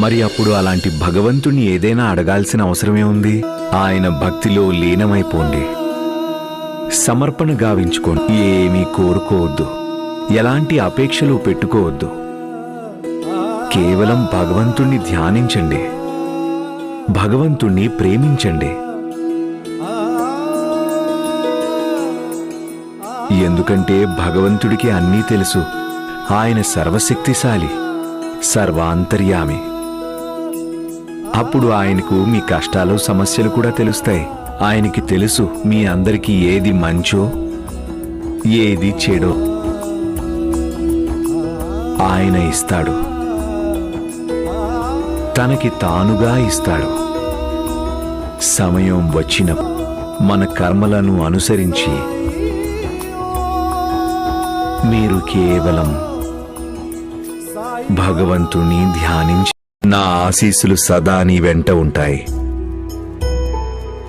మరి అప్పుడు అలాంటి భగవంతుణ్ణి ఏదైనా అడగాల్సిన అవసరమే ఉంది. ఆయన భక్తిలో లీనమైపోండి. సమర్పణ గావించుకోండి. ఏమీ కోరుకోవద్దు. ఎలాంటి అపేక్షలు పెట్టుకోవద్దు. కేవలం భగవంతుణ్ణి ధ్యానించండి. భగవంతుణ్ణి ప్రేమించండి. ఎందుకంటే భగవంతుడికి అన్నీ తెలుసు. ఆయన సర్వశక్తిశాలి. సర్వాంతర్యామి. అప్పుడు ఆయనకు మీ కష్టాలు సమస్యలు కూడా తెలుస్తాయి. ఆయనకి తెలుసు మీ అందరికీ ఏది మంచో ఏది చెడో. ఆయన ఇస్తాడు. తనకి తానుగా ఇస్తాడు. సమయం వచ్చిన మన కర్మలను అనుసరించి మీరు కేవలం భగవంతుని ధ్యానించి నా ఆశీస్సులు సదా నీ వెంట ఉంటాయి.